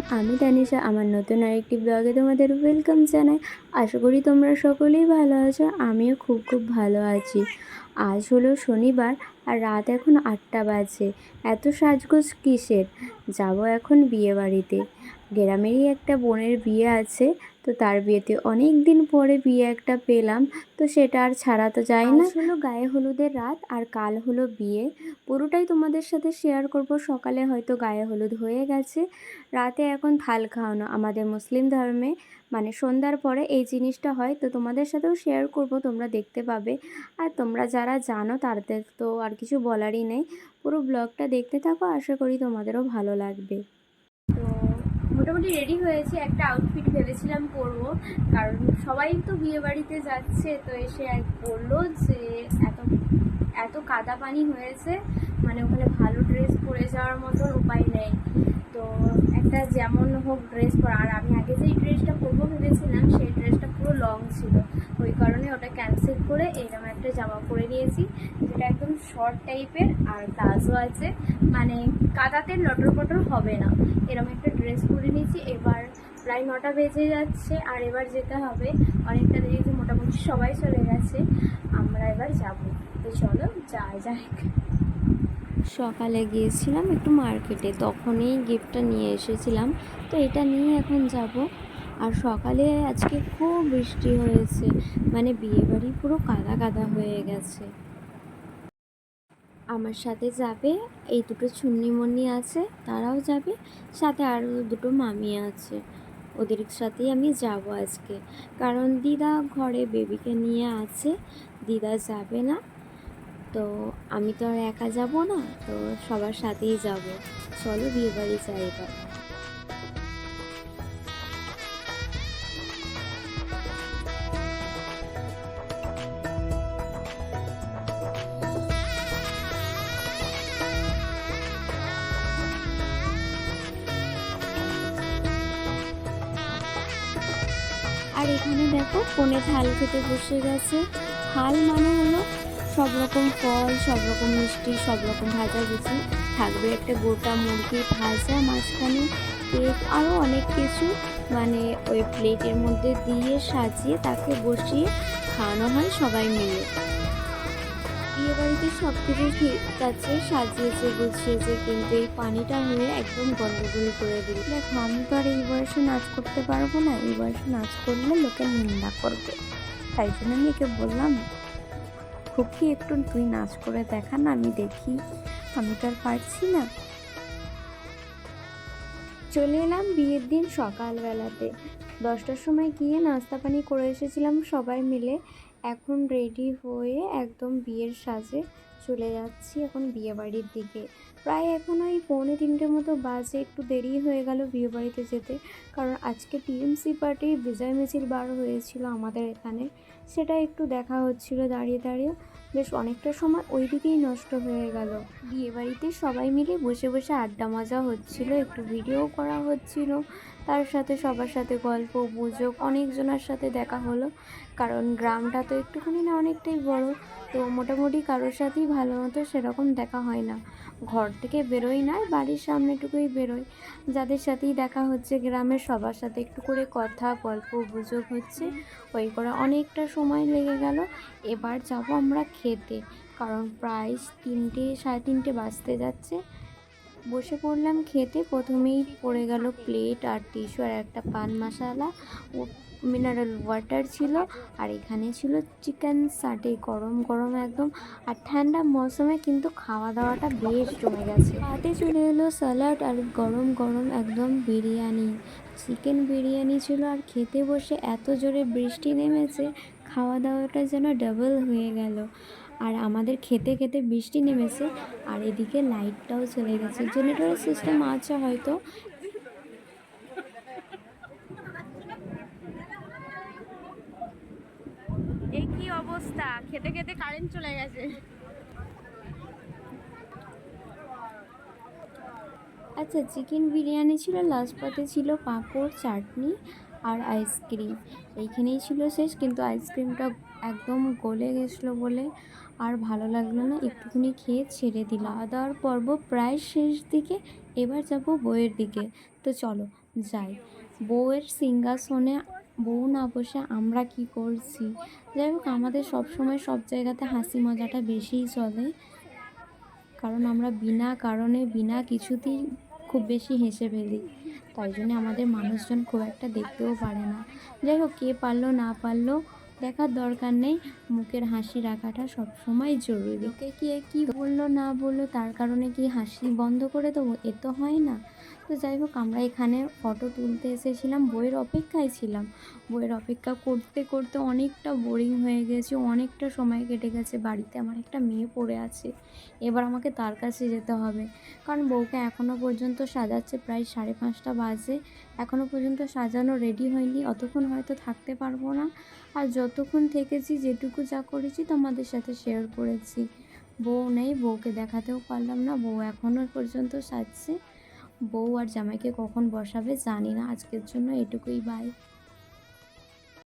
তানিশা, আমার নতুন আরেকটি ব্লগে তোমাদের ওয়েলকাম জানাই। আশা করি তোমরা সকলেই ভালো আছো, আমিও খুব খুব ভালো আছি। আজ হলো শনিবার আর রাত এখন আটটা বাজে। এত সাজগোজ কিসের? যাব এখন বিয়ে বাড়িতে গ্রামেরই একটা বোনের বিয়ে আছে, তো তার বিয়েতে অনেক দিন পরে বিয়ে একটা পেলাম, তো সেটা আর ছাড়া তো যায় না। হলো গায়ে হলুদের রাত আর কাল হলো বিয়ে। পুরোটাই তোমাদের সাথে শেয়ার করব, সকালে হয়তো গায়ে হলুদ হয়ে গেছে। রাতে এখন থাল খাওয়ানো আমাদের মুসলিম ধর্মে মানে সন্ধ্যার পরে এই জিনিসটা হয়, তো তোমাদের সাথেও শেয়ার করব, তোমরা দেখতে পাবে। আর তোমরা যারা জানো, তাদের তো আর কিছু বলারই নেই। পুরো ব্লগটা দেখতে থাকো, আশা করি তোমাদেরও ভালো লাগবে। তো মোটামুটি রেডি হয়েছে, একটা আউটফিট ভেবেছিলাম পরবো। কারণ সবাই তো বিয়ে বাড়িতে যাচ্ছে, তো এসে এক বলল যে এত এত কাদা পানি হয়েছে মানে ওখানে ভালো ড্রেস পরে যাওয়ার মতন উপায় নেই। তো একটা যেমন হোক ড্রেস পরা। আর আমি আগে যেই ড্রেসটা পরবো ভেবেছিলাম, সেই ড্রেসটা পুরো লং ছিল। ওই কারণে ওটা ক্যান্সেল করে এরকম একটা জামা পরে নিয়েছি, যেটা একদম শর্ট টাইপের আর প্লাজো আছে। মানে কাদাতে লটর পটর হবে না। এরকম একটা ড্রেস পরে নিয়েছি। এবার প্রায় নটা বেজে যাচ্ছে আর এবার যেতে হবে। অনেকটা দেখেছি মোটামুটি সবাই চলে গেছে। আমরা এবার যাব। তো চলো যাই যাই সকালে গিয়েছিলাম একটু মার্কেটে তখনই গিফটটা নিয়ে এসেছিলাম। তো এটা নিয়ে এখন যাব। আর সকালে আজকে খুব বৃষ্টি হয়েছে। মানে বিয়েবাড়ি পুরো কাদা কাদা হয়ে গেছে। আমার সাথে যাবে এই দুটো চুন্নিমণি আছে, তারাও যাবে, সাথে আরও দুটো মামি আছে। ওদের সাথেই আমি যাব আজকে। কারণ দিদা ঘরে বেবিকে নিয়ে আছে, দিদা যাবে না। তো আমি তো আর একা যাব না, তো সবার সাথেই যাব। চলো বিয়ে বাড়ি যাই এবার। দেখো কোণে থাল খেতে বসে গেছে। থাল মানে হলো সব রকম ফল, সব রকম মিষ্টি, সব রকম ভাজা ভুজি থাকবে একটা গোটা মুরগি ভাজা, মাঝখানে কেক আরও অনেক কিছু। মানে ওই প্লেটের মধ্যে দিয়ে সাজিয়ে তাকে বসিয়ে খাওয়ানো হয় সবাই মিলে। বিয়ে বাড়িতে সব কিছু ঠিক আছে, সাজিয়েছে, গুছিয়েছে, কিন্তু এই পানিটা হয়ে একদম গন্ডগোল করে দিল। দেখো আমি তো আর এই বয়সে নাচ করতে পারব না, এই বয়সে নাচ করলে লোকে নিন্দা করবে। তাই জন্য আমি একে বললাম খুব কি একটু তুই নাচ করে দেখা না, আমি দেখি। আমি তো আর পারছি না। চলে এলাম বিয়ের দিন সকালবেলাতে। দশটার সময় গিয়ে নাস্তা পানি করে এসেছিলাম সবাই মিলে। এখন রেডি হয়ে একদম বিয়ের সাজে চলে যাচ্ছি এখন বিয়ে বাড়ির দিকে। প্রায় এখন ওই পৌনে তিনটের মতো বাজে, একটু দেরি হয়ে গেল বিয়ে বাড়িতে যেতে। কারণ আজকে টিএমসি পার্টির বিজয় মিছিল বার হয়েছিল আমাদের এখানে। সেটা একটু দেখা হচ্ছিল দাঁড়িয়ে দাঁড়িয়ে। বেশ অনেকটা সময় ওই দিকেই নষ্ট হয়ে গেল। বিয়ে বাড়িতে সবাই মিলে বসে বসে আড্ডা মজা হচ্ছিল, একটু ভিডিও করা হচ্ছিল। তার সাথে সবার সাথে গল্প, গুজব, অনেকজনের সাথে দেখা হলো। কারণ গ্রামটা তো একটুখানি না অনেকটাই বড়, তো মোটামুটি কারোর সাথেই ভালো মতো সেরকম দেখা হয় না। ঘর থেকে বেরোই না, বাড়ির সামনেটুকুই বেরোই। যাদের সাথেই দেখা হচ্ছে গ্রামের সবার সাথে একটু করে কথা, গল্প, গুজব হচ্ছে। ওই করে অনেকটা সময় লেগে গেল। এবার যাব আমরা খেতে, কারণ প্রায় তিনটে, সাড়ে তিনটে বাজতে যাচ্ছে। বসে পড়লাম খেতে। প্রথমেই পড়ে গেল প্লেট আর টিস্যু আর একটা পান মশালা। ও মিনারেল ওয়াটার ছিল আর এখানে ছিল চিকেন সাটে গরম গরম একদম। আর ঠান্ডা মৌসুমে কিন্তু খাওয়া দাওয়াটা বেশ জমে গেছে। হাতে চলে এলো স্যালাড আর গরম গরম একদম বিরিয়ানি। চিকেন বিরিয়ানি ছিল আর খেতে বসে এত জোরে বৃষ্টি নেমেছে খাওয়া দাওয়াটা যেন ডাবল হয়ে গেল। আর আমাদের খেতে খেতে বৃষ্টি নেমেছে আর এদিকে লাইটটাও চলে গেছে। জেনারেটরের সিস্টেম আছে হয়তো। এই কি অবস্থা? খেতে খেতে কারেন্ট চলে গেছে। আচ্ছা চিকেন বিরিয়ানি ছিল লাস্ট পাতে ছিল পাঁপড় চাটনি। আর আইসক্রিম। এইখানেই ছিল শেষ, কিন্তু আইসক্রিমটা একদম গলে গেছিল বলে আর ভালো লাগল না। একটুখানি খেয়ে ছেড়ে দিলাম দাওয়ার পর্ব প্রায় শেষ দিকে, এবার যাব বইয়ের দিকে। তো চলো, যাই। বউয়ের সিংহাসনে বউ না বসে আমরা কি করছি? যাই হোক, আমাদের সব সময় সব জায়গাতে হাসি মজাটা বেশিই চলে। কারণ আমরা বিনা কারণে, বিনা কিছুতেই খুব বেশি হেসে ফেলি। তাই জন্য আমাদের মানুষজন খুব একটা দেখতেও পারে না। যাই হোক, কে পারল না পারল দেখার দরকার নেই। মুখের হাসি রাখাটা সবসময় জরুরি। লোকে কি কী বলল না বলল, তার কারণে কি হাসি বন্ধ করে দেবো? এ তো হয় না। তো যাই হোক, আমরা এখানে ফটো তুলতে এসেছিলাম, বইয়ের অপেক্ষায় ছিলাম। বইয়ের অপেক্ষা করতে করতে অনেকটা বোরিং হয়ে গেছে, অনেকটা সময় কেটে গেছে। বাড়িতে আমার একটা মেয়ে পড়ে আছে। এবার আমাকে তার কাছে যেতে হবে। কারণ বউকে এখনও পর্যন্ত সাজাচ্ছে প্রায় সাড়ে পাঁচটা বাজে। এখনও পর্যন্ত সাজানো রেডি হয়নি। অতক্ষণ হয়তো থাকতে পারব না। আর যতক্ষণ থেকেছি, যেটুকু যা করেছি তোমাদের সাথে শেয়ার করেছি। বউ নেই, বউকে দেখাতেও পারলাম না, বউ এখনও পর্যন্ত সাজছে। বউ আর জামাইকে কখন বসাবে জানি না, আজকের জন্য এটুকুই বাই